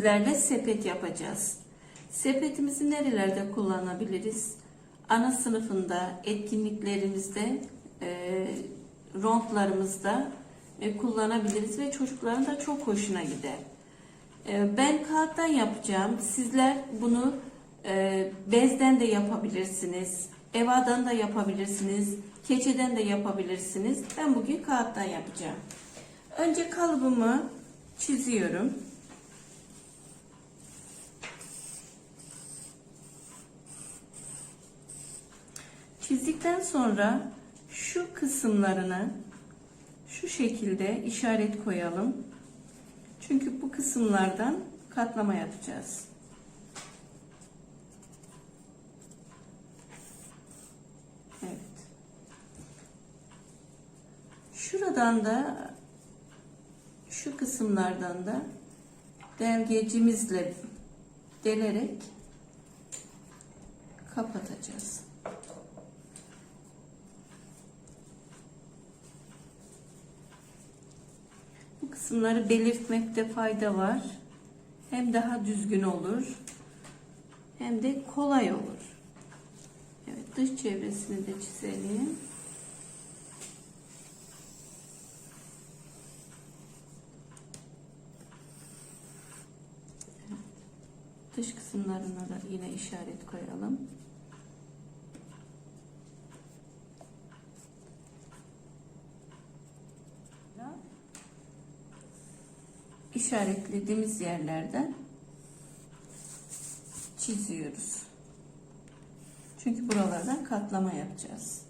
sizlerle sepet yapacağız. Sepetimizi nerelerde kullanabiliriz? Ana sınıfında, etkinliklerimizde, e, rondlarımızda e, kullanabiliriz ve çocukların da çok hoşuna gider. E, ben kağıttan yapacağım. Sizler bunu e, bezden de yapabilirsiniz. Evadan da yapabilirsiniz. Keçeden de yapabilirsiniz. Ben bugün kağıttan yapacağım. Önce kalıbımı çiziyorum. Çizdikten sonra şu kısımlarını şu şekilde işaret koyalım. Çünkü bu kısımlardan katlama yapacağız. Evet. Şuradan da şu kısımlardan da delgecimizle delerek kapatacağız. Kısımları belirtmekte fayda var. Hem daha düzgün olur hem de kolay olur. Evet dış çevresini de çizelim. Dış kısımlarına da yine işaret koyalım. İşaretlediğimiz yerlerden çiziyoruz. Çünkü buralardan katlama yapacağız.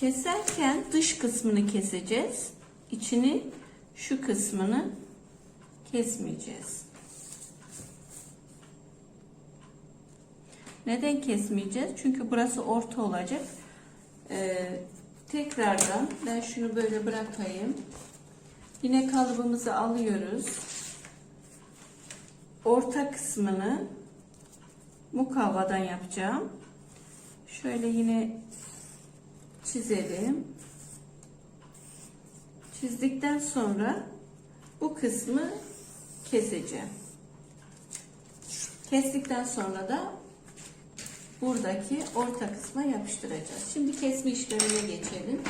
Keserken dış kısmını keseceğiz. İçini şu kısmını kesmeyeceğiz. Neden kesmeyeceğiz? Çünkü burası orta olacak. Ee, tekrardan ben şunu böyle bırakayım. Yine kalıbımızı alıyoruz. Orta kısmını mukavvadan yapacağım. Şöyle yine çizelim. Çizdikten sonra bu kısmı keseceğim. Kestikten sonra da buradaki orta kısma yapıştıracağız. Şimdi kesme işlemine geçelim.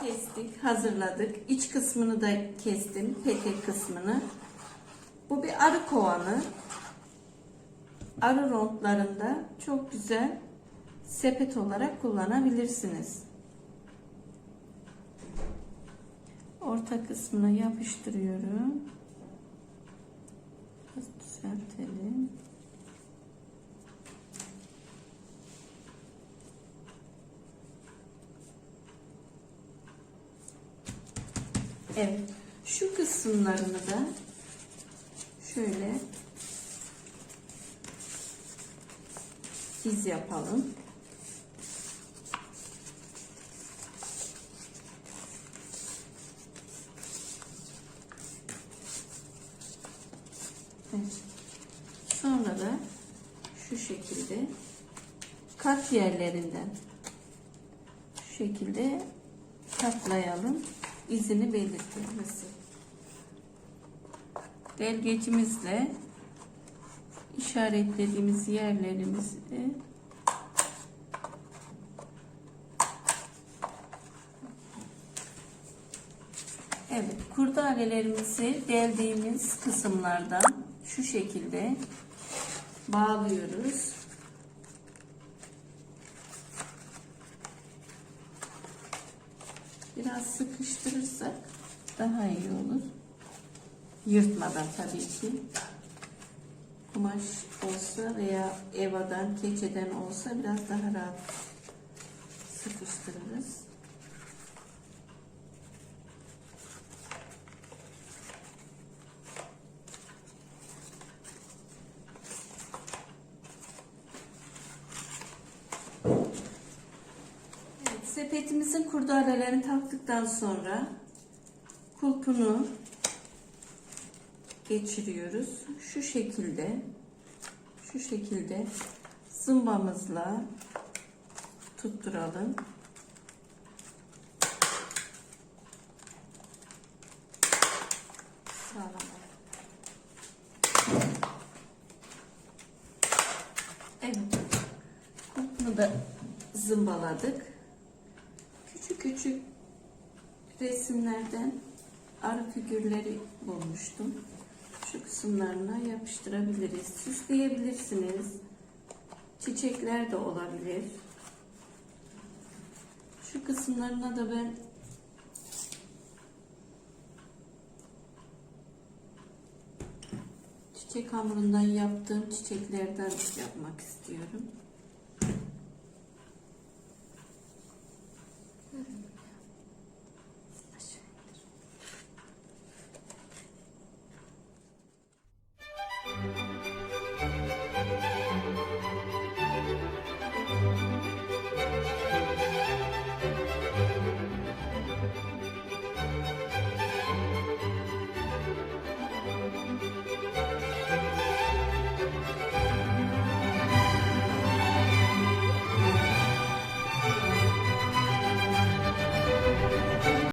Kestik, hazırladık. İç kısmını da kestim, petek kısmını. Bu bir arı kovanı. Arı rondlarında çok güzel sepet olarak kullanabilirsiniz. Orta kısmına yapıştırıyorum. Düzeltelim. Evet. Şu kısımlarını da şöyle diz yapalım. Evet. Sonra da şu şekilde kat yerlerinden şu şekilde katlayalım izini belirtilmesi. Delgecimizle işaretlediğimiz yerlerimizi Evet, kurdalelerimizi deldiğimiz kısımlardan şu şekilde bağlıyoruz. Biraz sıkıştırırsak daha iyi olur. Yırtmadan tabii ki. Kumaş olsa veya evadan, keçeden olsa biraz daha rahat sıkıştırırız. Evet, sepetimizin kurdalelerini taktıktan sonra kulpunu geçiriyoruz. Şu şekilde şu şekilde zımbamızla tutturalım. Sağlam. Evet. Bunu da zımbaladık. Küçük resimlerden arı figürleri bulmuştum. Şu kısımlarına yapıştırabiliriz. Süsleyebilirsiniz. Çiçekler de olabilir. Şu kısımlarına da ben çiçek hamurundan yaptığım çiçeklerden yapmak istiyorum.